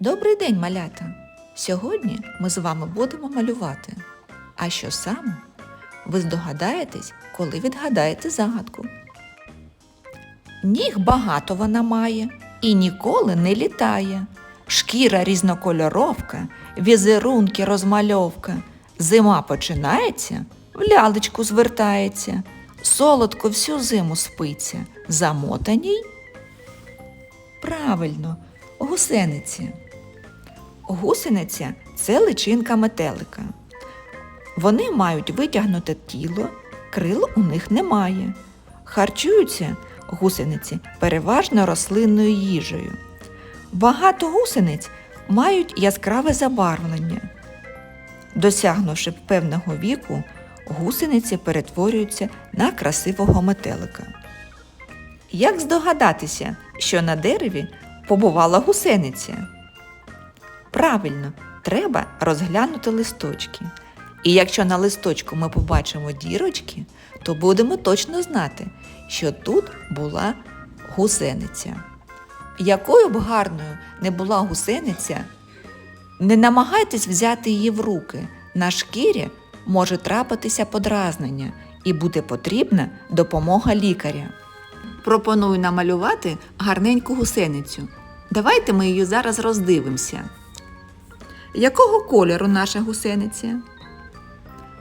Добрий день, малята! Сьогодні ми з вами будемо малювати. А що саме? Ви здогадаєтесь, коли відгадаєте загадку. Ніг багато вона має і ніколи не літає. Шкіра різнокольоровка, візерунки розмальовка. Зима починається, в лялечку звертається. Солодко всю зиму спиться, замотаній. Правильно, гусениці. Гусениця це личинка метелика. Вони мають витягнуте тіло, крил у них немає. Харчуються гусениці переважно рослинною їжею. Багато гусениць мають яскраве забарвлення. Досягнувши певного віку, гусениці перетворюються на красивого метелика. Як здогадатися, що на дереві побувала гусениця? Правильно, треба розглянути листочки. І якщо на листочку ми побачимо дірочки, то будемо точно знати, що тут була гусениця. Якою б гарною не була гусениця, не намагайтесь взяти її в руки. На шкірі може трапитися подразнення і буде потрібна допомога лікаря. Пропоную намалювати гарненьку гусеницю. Давайте ми її зараз роздивимося. Якого кольору наша гусениця?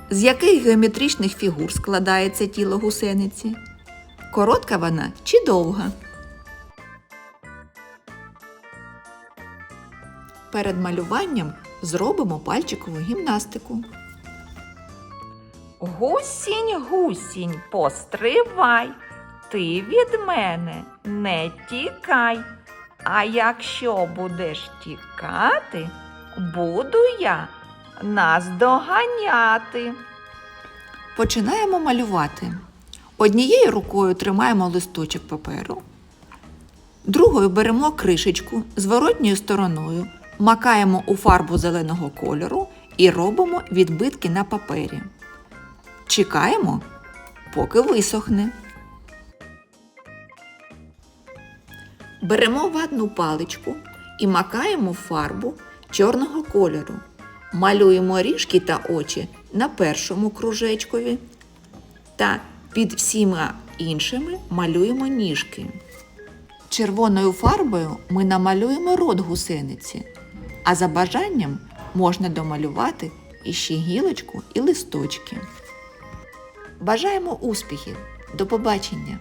З яких геометричних фігур складається тіло гусениці? Коротка вона чи довга? Перед малюванням зробимо пальчикову гімнастику. Гусінь, гусінь, постривай, ти від мене не тікай. А якщо будеш тікати, буду я наздоганяти. Починаємо малювати. Однією рукою тримаємо листочок паперу, другою беремо кришечку зворотньою стороною, макаємо у фарбу зеленого кольору і робимо відбитки на папері. Чекаємо, поки висохне. Беремо ватну паличку і макаємо фарбу чорного кольору. Малюємо ріжки та очі на першому кружечкові та під всіма іншими малюємо ніжки. Червоною фарбою ми намалюємо рот гусениці, а за бажанням можна домалювати іще гілочку і листочки. Бажаємо успіхів! До побачення!